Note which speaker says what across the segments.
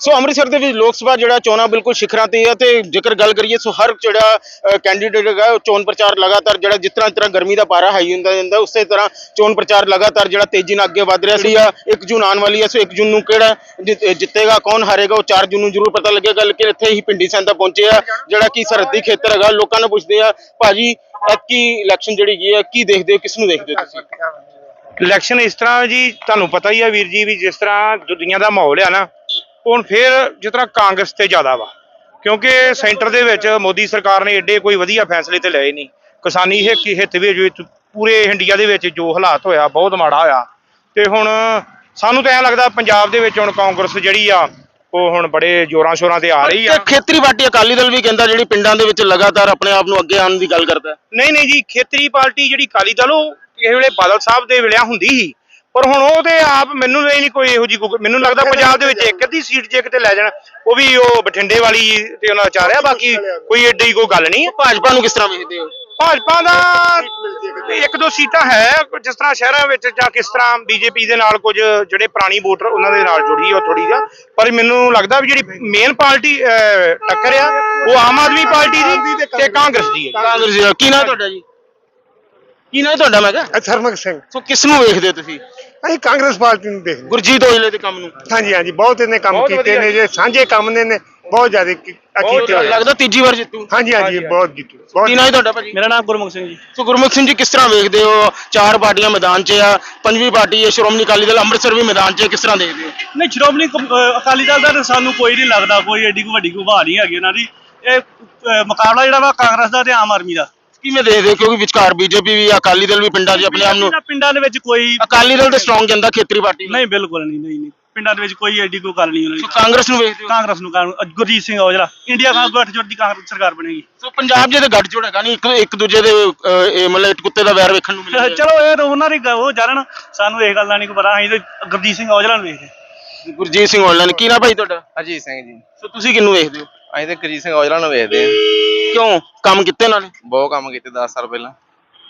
Speaker 1: ਸੋ ਅੰਮ੍ਰਿਤਸਰ ਦੇ ਵਿੱਚ ਲੋਕ ਸਭਾ ਜਿਹੜਾ ਚੋਣਾਂ ਬਿਲਕੁਲ ਸਿਖਰਾਂ ਤੇ ਹੈ ਤੇ ਜੇਕਰ ਗੱਲ ਕਰੀਏ ਸੋ ਹਰ ਜਿਹੜਾ ਕੈਂਡੀਡੇਟ ਹੈਗਾ, ਉਹ ਚੋਣ ਪ੍ਰਚਾਰ ਲਗਾਤਾਰ ਜਿਹੜਾ ਜਿਸ ਤਰ੍ਹਾਂ ਜਿਸ ਤਰ੍ਹਾਂ ਗਰਮੀ ਦਾ ਪਾਰਾ ਹਾਈ ਹੁੰਦਾ ਜਾਂਦਾ, ਉਸੇ ਤਰ੍ਹਾਂ ਚੋਣ ਪ੍ਰਚਾਰ ਲਗਾਤਾਰ ਜਿਹੜਾ ਤੇਜ਼ੀ ਨਾਲ ਅੱਗੇ ਵਧ ਰਿਹਾ ਸੀ। ਆ 1 ਜੂਨ ਆਉਣ ਵਾਲੀ ਹੈ ਸੋ 1 ਜੂਨ ਨੂੰ ਕਿਹੜਾ ਜਿ- ਜਿੱਤੇਗਾ, ਕੌਣ ਹਾਰੇਗਾ, ਉਹ 4 ਜੂਨ ਨੂੰ ਜ਼ਰੂਰ ਪਤਾ ਲੱਗੇਗਾ। ਲੇਕਿਨ ਇੱਥੇ ਹੀ ਪਿੰਡੀ ਸੈਂਦਾ ਪਹੁੰਚੇ ਆ, ਜਿਹੜਾ ਕਿ ਸਰਹੱਦੀ ਖੇਤਰ ਹੈਗਾ। ਲੋਕਾਂ ਨੂੰ ਪੁੱਛਦੇ ਆ, ਭਾਜੀ ਕੀ ਇਲੈਕਸ਼ਨ ਜਿਹੜੀ ਹੈਗੀ ਹੈ, ਕੀ ਦੇਖਦੇ ਹੋ ਕਿਸ ਨੂੰ ਦੇਖਦੇ ਹੋ ਤੁਸੀਂ?
Speaker 2: ਇਲੈਕਸ਼ਨ ਇਸ ਤਰ੍ਹਾਂ ਜੀ, ਤੁਹਾਨੂੰ ਪਤਾ ਹੀ ਆ ਵੀਰ ਜੀ, ਵੀ ਜਿਸ ਤਰ੍ਹਾਂ ਦੁਨੀਆ ਦਾ ਮਾਹੌਲ ਆ ਨਾ ਹੁਣ ਫਿਰ ਜਿਸ ਤਰ੍ਹਾਂ ਕਾਂਗਰਸ ਤੇ ਜ਼ਿਆਦਾ ਵਾ ਕਿਉਂਕਿ ਸੈਂਟਰ ਦੇ ਵਿੱਚ ਮੋਦੀ ਸਰਕਾਰ ਨੇ ਏਡੇ ਕੋਈ ਵਧੀਆ ਫੈਸਲੇ ਤੇ ਲਏ ਨਹੀਂ। ਕਿਸਾਨੀ ਹਿੱਤ ਵਿੱਚ ਪੂਰੇ ਇੰਡੀਆ ਦੇ ਵਿੱਚ ਜੋ ਹਾਲਾਤ ਹੋਇਆ ਬਹੁਤ ਮਾੜਾ ਹੋਇਆ। ਤੇ ਹੁਣ ਸਾਨੂੰ ਤਾਂ ਐਂ ਲੱਗਦਾ ਪੰਜਾਬ ਦੇ ਵਿੱਚ ਹੁਣ ਕਾਂਗਰਸ ਜਿਹੜੀ ਆ ਉਹ ਹੁਣ ਬੜੇ ਜ਼ੋਰਾਂ ਸ਼ੋਰਾਂ ਤੇ ਆ ਰਹੀ ਆ।
Speaker 1: ਖੇਤਰੀ ਪਾਰਟੀ ਅਕਾਲੀ ਦਲ ਵੀ ਕਹਿੰਦਾ ਜਿਹੜੀ ਪਿੰਡਾਂ ਦੇ ਵਿੱਚ ਲਗਾਤਾਰ ਆਪਣੇ ਆਪ ਨੂੰ ਅੱਗੇ ਆਉਣ ਦੀ ਗੱਲ ਕਰਦਾ
Speaker 2: ਨਹੀਂ ਨਹੀਂ ਜੀ ਖੇਤਰੀ ਪਾਰਟੀ ਜਿਹੜੀ ਕਾਲੀ ਦਲ ਉਹ ਕਿਸੇ ਵੇਲੇ ਬਾਦਲ ਸਾਹਿਬ ਦੇ ਵੇਲਿਆਂ ਹੁੰਦੀ ਸੀ। ਪਰ ਹੁਣ ਉਹ ਤੇ ਆਪ ਮੈਨੂੰ ਨਹੀਂ ਨਹੀਂ ਕੋਈ ਇਹੋ ਜੀ ਮੈਨੂੰ ਲੱਗਦਾ ਪੰਜਾਬ ਦੇ ਵਿੱਚ ਇੱਕ ਅੱਧੀ ਸੀਟ ਜੇ ਕਿਤੇ ਲੈ ਜਾਣ ਉਹ ਵੀ ਉਹ ਬਠਿੰਡੇ ਵਾਲੀ ਤੇ ਉਹਨਾਂ ਚਾਹ ਰਿਹਾ ਬਾਕੀ ਕੋਈ ਏਡੀ ਕੋਈ ਗੱਲ ਨਹੀਂ ਹੈ।
Speaker 1: ਭਾਜਪਾ ਨੂੰ ਕਿਸ ਤਰ੍ਹਾਂ ਵੇਖਦੇ ਹੋ?
Speaker 2: ਭਾਜਪਾ ਦਾ ਇੱਕ ਦੋ ਸੀਟਾਂ ਹੈ ਜਿਸ ਤਰ੍ਹਾਂ ਸ਼ਹਿਰਾਂ ਵਿੱਚ ਜਾਂ ਕਿਸ ਤਰ੍ਹਾਂ ਬੀਜੇਪੀ ਦੇ ਨਾਲ ਕੁਝ ਜਿਹੜੇ ਪੁਰਾਣੀ ਵੋਟਰ ਉਹਨਾਂ ਦੇ ਨਾਲ ਜੁੜੀ ਆ ਥੋੜੀ ਜਿਹਾ। ਪਰ ਮੈਨੂੰ ਲੱਗਦਾ ਵੀ ਜਿਹੜੀ ਮੇਨ ਪਾਰਟੀ ਅਹ, ਟੱਕਰ ਆ ਉਹ ਆਮ ਆਦਮੀ ਪਾਰਟੀ ਦੀ ਤੇ ਕਾਂਗਰਸ ਦੀ ਹੈ।
Speaker 1: ਕਾਂਗਰਸ ਜੀ, ਕੀ ਨਾਮ ਤੁਹਾਡਾ ਜੀ? ਕੀ ਨਾਮ ਤੁਹਾਡਾ ਮੈਂ ਕਿਹਾ?
Speaker 3: ਥਰਮਕ ਸਿੰਘ।
Speaker 1: ਸੋ ਕਿਸ ਨੂੰ ਵੇਖਦੇ ਹੋ ਤੁਸੀਂ?
Speaker 3: ਅਸੀਂ ਕਾਂਗਰਸ ਪਾਰਟੀ ਨੂੰ ਦੇਖਦੇ
Speaker 1: ਗੁਰਜੀਤ ਔਜਲੇ ਦੇ ਕੰਮ ਨੂੰ।
Speaker 3: ਹਾਂਜੀ ਹਾਂਜੀ ਬਹੁਤ ਇਹਨੇ ਕੰਮ
Speaker 2: ਬਹੁਤ
Speaker 3: ਕੀਤੇ
Speaker 2: ਵਧੀਆ
Speaker 3: ਨੇ ਜੇ ਸਾਂਝੇ ਕੰਮ ਨੇ ਨੇ ਬਹੁਤ ਜ਼ਿਆਦਾ ਕੀ- ਕੀਤੇ ਹੋਏ ਆ।
Speaker 1: ਲੱਗਦਾ ਤੀਜੀ ਵਾਰ ਜਿੱਤੂ।
Speaker 3: ਹਾਂਜੀ ਹਾਂਜੀ ਬਹੁਤ ਜਿੱਤੂ ਬਹੁਤ
Speaker 1: ਨਾਮ ਹੈ ਤੁਹਾਡਾ ਭਾਜੀ?
Speaker 4: ਮੇਰਾ ਨਾਮ ਗੁਰਮੁਖ ਸਿੰਘ ਜੀ।
Speaker 1: ਸੋ ਗੁਰਮੁਖ ਸਿੰਘ ਜੀ ਕਿਸ ਤਰ੍ਹਾਂ ਵੇਖਦੇ ਹੋ? ਚਾਰ ਪਾਰਟੀਆਂ ਮੈਦਾਨ 'ਚ ਆ ਪੰਜਵੀਂ ਪਾਰਟੀ ਹੈ ਸ਼੍ਰੋਮਣੀ ਅਕਾਲੀ ਦਲ ਅੰਮ੍ਰਿਤਸਰ ਵੀ ਮੈਦਾਨ 'ਚ ਹੈ ਕਿਸ ਤਰ੍ਹਾਂ ਦੇਖਦੇ ਹੋ?
Speaker 4: ਨਹੀਂ ਸ਼੍ਰੋਮਣੀ ਕਮ- ਅਹ ਅਕਾਲੀ ਦਲ ਦਾ ਤਾਂ ਸਾਨੂੰ ਕੋਈ ਨਹੀਂ ਲੱਗਦਾ ਕੋਈ ਐਡੀ ਕੋ ਵੱਡੀ ਕੋ ਬਹਾ ਨਹੀਂ ਹੈਗੀ ਉਹਨਾਂ ਦੀ। ਇਹ ਅਹ ਮੁਕਾਬਲਾ ਜਿਹੜਾ ਵਾ ਕਾਂਗਰਸ ਦਾ ਤੇ ਆਮ ਆਦਮੀ ਦਾ।
Speaker 1: ਕਿਵੇਂ ਦੇਖਦੇ ਹੋ? ਕਿਉਂਕਿ ਵਿਚਕਾਰ ਬੀਜੇਪੀ ਵੀ ਆ, ਅਕਾਲੀ ਦਲ ਵੀ ਪਿੰਡਾਂ 'ਚ ਆਪਣੇ ਆਪ ਨੂੰ
Speaker 4: ਪਿੰਡਾਂ- ਦੇ ਵਿੱਚ ਕੋਈ
Speaker 1: ਅਕਾਲੀ ਦਲ ਤੇ ਸਟਰੋਂਗ ਜਾਂਦਾ ਖੇਤਰੀ ਪਾਰਟੀ ਨੂੰ।
Speaker 4: ਨਹੀਂ ਬਿਲਕੁਲ ਨਹੀਂ ਨਹੀਂ ਨਹੀਂ। ਪਿੰਡਾਂ ਦੇ ਵਿੱਚ ਕੋਈ ਐਡੀ ਕੋਈ ਗੱਲ ਨਹੀਂ ਉਹਨਾਂ
Speaker 1: ਸੋ
Speaker 4: ਦੀ
Speaker 1: ਕਾਂਗਰਸ ਨੂੰ ਵੇਖਦੇ ਹੋ?
Speaker 4: ਕਾਂਗਰਸ ਨੂੰ ਕਾਂਗਰਸ- ਗੁਰਜੀਤ ਸਿੰਘ ਔਜਲਾ। ਇੰਡੀਆ ਕਾਂਗਰਸ ਗੱਠਜੋੜ ਦੀ ਕਾਂਗਰਸ ਸਰਕਾਰ ਬਣੇਗੀ।
Speaker 1: ਸੋ ਪੰਜਾਬ ਜੇ ਤੇ ਗੱਠਜੋੜ ਹੈਗਾ ਨਹੀਂ ਇੱਕ ਇੱਕ ਦੂਜੇ ਦੇ ਅਹ, ਇਹ ਮਤਲਬ ਇੱਕ ਕੁੱਤੇ ਦਾ ਵੈਰ ਵੇਖਣ ਨੂੰ ਮਿਲਦਾ
Speaker 4: ਚਲੋ ਇਹ ਤਾਂ ਉਹਨਾਂ ਦੀ ਉਹ ਜਾਣਨ। ਸਾਨੂੰ ਇਹ ਗੱਲ ਦਾ ਨਹੀਂ ਕੋਈ ਪਤਾ। ਅਸੀਂ ਤਾਂ ਗੁਰਜੀਤ ਸਿੰਘ ਔਜਲਾ ਨੂੰ ਵੇਖਦੇ
Speaker 1: ਗੁਰਜੀਤ ਸਿੰਘ ਔਜਲਾ ਨੇ। ਕੀ ਨਾ ਭਾਈ ਤੁਹਾਡਾ?
Speaker 5: ਅਜੀਤ ਸਿੰਘ ਜੀ।
Speaker 1: ਸੋ ਤੁਸੀਂ ਕਿਹਨੂੰ ਵੇਖਦੇ ਹੋ?
Speaker 5: ਅਸੀਂ ਤੇ ਕਰੀਤ ਸਿੰਘ ਔਜਲਾ ਨੂੰ ਵੇਖਦੇ ਆ
Speaker 1: ਕਿਉਂ? ਕੰਮ ਕੀਤੇ ਨਾਲੇ?
Speaker 5: ਬਹੁਤ ਕੰਮ ਕੀਤੇ 10 ਸਾਲ ਪਹਿਲਾਂ।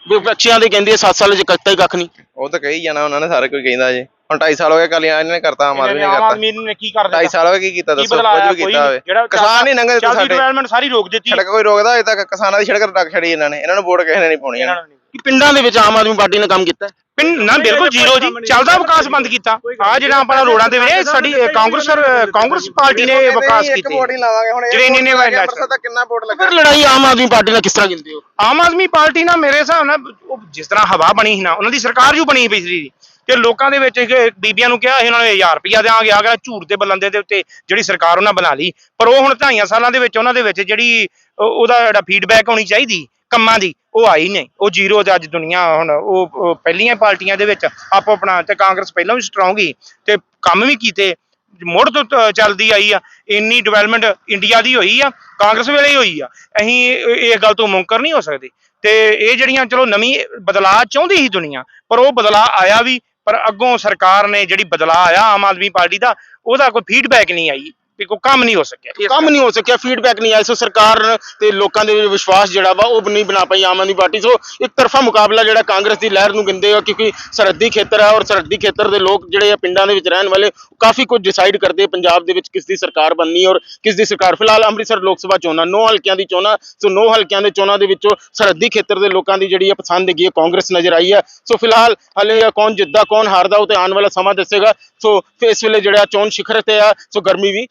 Speaker 1: ਵਿਪਕਸ਼ੀਆਂ ਦੇ ਕਹਿੰਦੇ 7 ਸਾਲ ਚ ਕਰਤਾ ਹੀ ਕੱਖ ਨਹੀਂ।
Speaker 5: ਉਹ ਤਾਂ ਕਹੀ ਜਾਣਾ ਉਹਨਾਂ ਨੇ ਸਾਰੇ ਕੋਈ ਕਹਿੰਦਾ ਜੇ। ਹੁਣ 2.5 ਸਾਲ ਹੋ ਗਏ ਕਾਲੀਆਂ ਇਹਨੇ ਕਰਤਾ ਆਮ ਆਦਮੀ ਨੇ
Speaker 2: ਆਮ
Speaker 5: ਕਰਤਾ।
Speaker 2: ਆਦਮੀ ਨੇ ਕੀ ਕਰ
Speaker 5: 2.5 ਸਾਲ ਹੋ ਗਏ ਕੀ ਕੀਤਾ ਦੱਸੋ ਕੁਝ ਵੀ
Speaker 2: ਕੋਈ
Speaker 5: ਕੀਤਾ ਹੋਵੇ ਕਿਸਾਨ ਨਹੀਂ ਲੰਘਦੇ
Speaker 2: ਚੱਲਦੀ
Speaker 5: ਸਾਡੇ।
Speaker 2: ਡਿਵੈਲਪਮੈਂਟ ਸਾਰੀ ਰੋਕ ਦਿੱਤੀ।
Speaker 5: ਸੜਕ ਕੋਈ ਰੋਕਦਾ ਅਜੇ ਤੱਕ ਕਿਸਾਨਾਂ ਦੀ ਸੜਕ ਰੱਖ ਛੜੀ ਇਹਨਾਂ ਨੇ। ਇਹਨਾਂ ਨੂੰ ਵੋਟ ਕਿਸੇ ਨੇ ਨਹੀਂ ਪਾਉਣੀ।
Speaker 2: ਇਹਨਾਂ ਨੂੰ ਨਹੀਂ।
Speaker 1: ਕਿ ਪਿੰਡਾਂ ਦੇ ਵਿੱਚ ਆਮ ਆਦਮੀ ਪਾਰਟੀ ਨੇ ਕੰਮ ਕੀਤਾ ਹੈ?
Speaker 2: ਪਿੰਡ ਨਾ ਬਿਲਕੁਲ ਜ਼ੀਰੋ ਜੀ। ਚੱਲਦਾ ਵਿਕਾਸ ਬੰਦ ਕੀਤਾ। ਆ ਜਿਹੜਾ ਆਪਣਾ ਰੋਡਾਂ ਦੇ ਵਿੱਚ ਸਾਡੀ ਕਾਂਗਰਸ ਅਹ, ਕਾਂਗਰਸ ਪਾਰਟੀ ਨੇ ਵਿਕਾਸ ਕੀਤੇ।
Speaker 5: ਵੋਟ ਨਹੀਂ ਲਾਵਾਂਗੇ ਹੁਣ
Speaker 2: ਜਿਹੜੇ ਇੰਨੇ ਇੰਨੇ ਵਾਰ
Speaker 5: ਅੰਮ੍ਰਿਤਸਰ ਦਾ ਕਿੰਨਾ ਵੋਟ ਲੱਗਾ?
Speaker 1: ਫਿਰ ਲੜਾਈ ਆਮ ਆਦਮੀ ਪਾਰਟੀ ਨਾਲ ਕਿਸ ਤਰ੍ਹਾਂ ਗਿਣਦੇ ਹੋ?
Speaker 2: ਆਮ ਆਦਮੀ ਪਾਰਟੀ ਨਾਲ ਮੇਰੇ ਹਿਸਾਬ ਨਾਲ ਉਹ ਜਿਸ ਤਰ੍ਹਾਂ ਹਵਾ ਬਣੀ ਸੀ ਨਾ ਉਹਨਾਂ ਦੀ ਸਰਕਾਰ ਜੂ ਬਣੀ ਸੀ ਪਿਛਲੀ ਦੀ ਤੇ ਲੋਕਾਂ ਦੇ ਵਿੱਚ ਇੱਕ ਬੀਬੀਆਂ ਨੂੰ ਕਿਹਾ ਸੀ ਉਹਨਾਂ ਨੇ 1000 ਰੁਪਇਆ ਦੇਵਾਂਗੇ ਆ ਗਿਆ ਝੂਠ ਦੇ ਬਲੰਦੇ ਦੇ ਉੱਤੇ ਜਿਹੜੀ ਸਰਕਾਰ ਉਹਨਾਂ ਬਣਾ ਲਈ। ਪਰ ਉਹ ਹੁਣ ਢਾਈਆਂ ਸਾਲਾਂ ਦੇ ਵਿੱਚ ਉਹਨਾਂ ਦੇ ਵਿੱਚ ਜਿਹੜੀ ਉਹ- ਉਹਦਾ ਜਿਹੜਾ ਫੀਡਬੈਕ ਹੋਣੀ ਚਾਹੀਦੀ। ਕੰਮਾਂ ਦੀ, ਉਹ ਆਈ ਨਹੀਂ। ਉਹ ਜ਼ੀਰੋ ਤੇ ਅੱਜ ਦੁਨੀਆ ਹੁਣ, ਉਹ ਪਹਿਲੀਆਂ ਪਾਰਟੀਆਂ ਦੇ ਵਿੱਚ ਆਪੋ ਆਪਣਾ ਤੇ ਕਾਂਗਰਸ ਪਹਿਲਾਂ ਵੀ ਸਟਰੋਂਗ ਹੀ ਤੇ ਕੰਮ ਵੀ ਕੀਤੇ, ਮੁੜ ਤੋਂ ਚੱਲਦੀ ਆਈ ਆ। ਇੰਨੀ ਡਿਵੈਲਪਮੈਂਟ ਇੰਡੀਆ ਦੀ ਹੋਈ ਆ, ਕਾਂਗਰਸ ਵੇਲੇ ਹੀ ਹੋਈ ਆ। ਅਸੀਂ ਇਹ ਇਹ ਗੱਲ ਤੋਂ ਮੁਨਕਰ ਨਹੀਂ ਹੋ ਸਕਦੇ। ਤੇ ਇਹ ਜਿਹੜੀਆਂ, ਚਲੋ ਨਵੀਂ ਬਦਲਾਅ ਚਾਹੁੰਦੀ ਸੀ ਦੁਨੀਆ, ਪਰ ਉਹ ਬਦਲਾਅ ਆਇਆ ਵੀ, ਪਰ ਅੱਗੋਂ ਸਰਕਾਰ ਨੇ ਜਿਹੜੀ ਬਦਲਾਅ ਆਇਆ ਆਮ ਆਦਮੀ ਪਾਰਟੀ ਦਾ, ਉਹਦਾ ਕੋਈ ਫੀਡਬੈਕ ਨਹੀਂ ਆਈ। ਤੇ ਕੋਈ ਕੰਮ ਨਹੀਂ ਹੋ ਸਕਿਆ।
Speaker 1: ਕੰਮ ਨਹੀਂ ਹੋ ਸਕਿਆ ਫੀਡਬੈਕ ਨਹੀਂ ਆਇਆ ਸੋ ਸਰਕਾਰ ਤੇ ਲੋਕਾਂ ਦੇ ਵਿੱਚ ਵਿਸ਼ਵਾਸ ਜਿਹੜਾ ਵਾ ਉਹ ਨਹੀਂ ਬਣਾ ਪਾਈ ਆਮ ਆਦਮੀ ਪਾਰਟੀ। ਸੋ ਇੱਕ ਤਰਫਾ ਮੁਕਾਬਲਾ ਜਿਹੜਾ ਕਾਂਗਰਸ ਦੀ ਲਹਿਰ ਨੂੰ ਗਿੰਦੇ ਆ ਕਿਉਂਕਿ ਸਰਹੱਦੀ ਖੇਤਰ ਹੈ ਔਰ ਸਰਹੱਦੀ ਖੇਤਰ ਦੇ ਲੋਕ ਜਿਹੜੇ ਆ ਪਿੰਡਾਂ ਦੇ ਵਿੱਚ ਰਹਿਣ ਵਾਲੇ ਕਾਫੀ ਕੁਝ ਡਿਸਾਈਡ ਕਰਦੇ ਆ ਪੰਜਾਬ ਦੇ ਵਿੱਚ ਕਿਸ ਦੀ ਸਰਕਾਰ ਬਣਨੀ ਔਰ ਕਿਸ ਦੀ ਸਰਕਾਰ। ਫਿਲਹਾਲ ਅੰਮ੍ਰਿਤਸਰ ਲੋਕ ਸਭਾ ਚੋਣਾਂ ਨੌ ਹਲਕਿਆਂ ਦੀ ਚੋਣਾਂ ਸੋ ਨੌ ਹਲਕਿਆਂ ਦੇ ਚੋਣਾਂ ਦੇ ਵਿੱਚੋਂ ਸਰਹੱਦੀ ਖੇਤਰ ਦੇ ਲੋਕਾਂ ਦੀ ਜਿਹੜੀ ਆ ਪਸੰਦ ਹੈਗੀ ਹੈ ਕਾਂਗਰਸ ਨਜ਼ਰ ਆਈ ਹੈ ਸੋ ਫਿਲਹਾਲ ਹਲੇ ਕੌਣ ਜਿੱਤਦਾ ਕੌਣ ਹਾਰਦਾ ਉਹ ਤੇ ਆਉਣ ਵਾਲਾ ਸਮਾਂ ਦੱਸੇਗਾ। ਸੋ ਇਸ ਵੇਲੇ ਜਿਹੜਾ ਚੋਣ ਸਿਖਰ ਤੇ ਆ ਸੋ ਗਰਮੀ ਵੀ